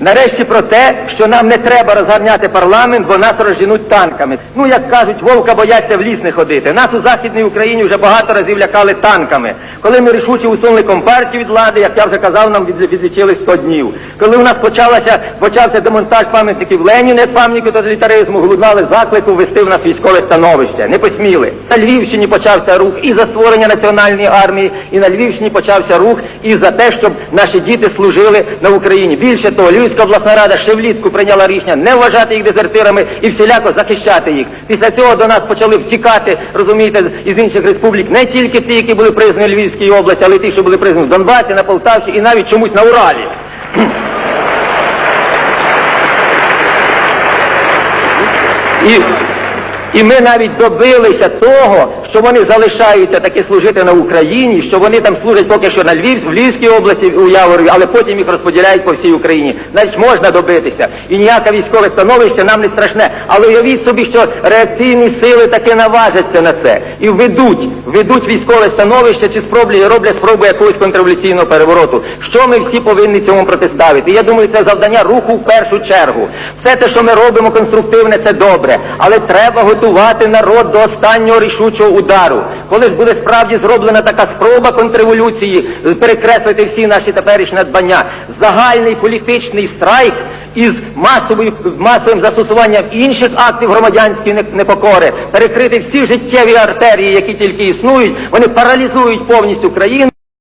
Нарешті про те, що нам не треба розгарняти парламент, бо нас розженуть танками. Ну, як кажуть, вовка бояться в ліс не ходити. Нас у Західній Україні вже багато разів лякали танками. Коли ми рішуче усунули компартію від влади, як я вже казав, нам відлічили 100 днів. Коли у нас почалася, почався демонтаж пам'ятників Леніна, пам'ятників тоталітаризму, голоднали заклику ввести в нас військове становище. Не посміли. На Львівщині почався рух і за створення національної армії, і на Львівщині почався рух і за те, щоб наші діти служили на Україні. Більше того, Львівська обласна рада ще влітку прийняла рішення не вважати їх дезертирами і всіляко захищати їх. Після цього до нас почали втікати, розумієте, із інших республік не тільки ті, які були признані в Львівській області, але й ті, що були признані в Донбасі, на Полтавщині і навіть чомусь на Уралі. І, і ми навіть добилися того, що вони залишаються таки служити на Україні, що вони там служать поки що на Львів, в Львівській області у Яворові, але потім їх розподіляють по всій Україні. Навіть можна добитися. І ніяке військове становище нам не страшне. Але уявіть собі, що реакційні сили таки наважаться на це і ведуть, ведуть військове становище чи спроблі, роблять спробу якогось контрреволюційного перевороту. Що ми всі повинні цьому протиставити? Я думаю, це завдання руху в першу чергу. Все те, що ми робимо конструктивне, це добре, але треба готувати народ до останнього рішучого удару. Коли ж буде справді зроблена така спроба контрреволюції, е, перекреслити всі наші теперішні надбання, загальний політичний страйк із масовою, масовим застосуванням інших актів громадянської не- непокори, перекрити всі життєві артерії, які тільки існують, вони паралізують повністю країну.